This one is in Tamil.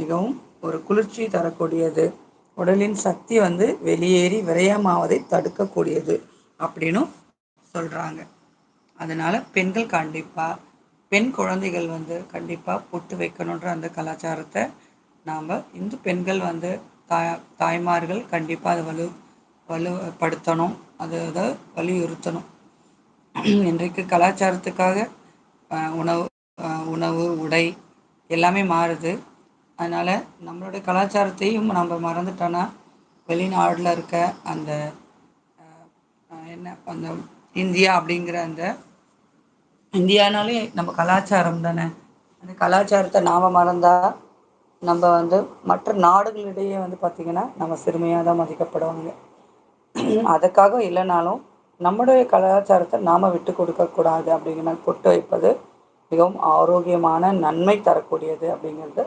மிகவும் ஒரு குளிர்ச்சி தரக்கூடியது. உடலின் சக்தி வந்து வெளியேறி விரயமாவதை தடுக்கக்கூடியது அப்படின்னும் சொல்கிறாங்க அதனால் பெண்கள் கண்டிப்பாக பெண் குழந்தைகள் வந்து கண்டிப்பாக பொட்டு வைக்கணுன்ற அந்த கலாச்சாரத்தை நாம் இந்து பெண்கள் வந்து தாய் தாய்மார்கள் கண்டிப்பாக அதை வலு வலுப்படுத்தணும். அதை அதை வலியுறுத்தணும். இன்றைக்கு கலாச்சாரத்துக்காக உணவு உணவு உடை எல்லாமே மாறுது. அதனால் நம்மளுடைய கலாச்சாரத்தையும் நம்ம மறந்துட்டோன்னா வெளிநாடில் இருக்க அந்த என்ன அந்த இந்தியா அப்படிங்கிற அந்த இந்தியானாலே நம்ம கலாச்சாரம் தானே. அந்த கலாச்சாரத்தை நாம் மறந்தால் நம்ம வந்து மற்ற நாடுகளிடையே வந்து பார்த்திங்கன்னா நம்ம சிறுமையாக தான் மதிக்கப்படுவாங்க. அதுக்காக இல்லைனாலும் நம்முடைய கலாச்சாரத்தை நாம் விட்டு கொடுக்கக்கூடாது அப்படிங்கிற பொட்டு வைப்பது மிகவும் ஆரோக்கியமான நன்மை தரக்கூடியது அப்படிங்கிறது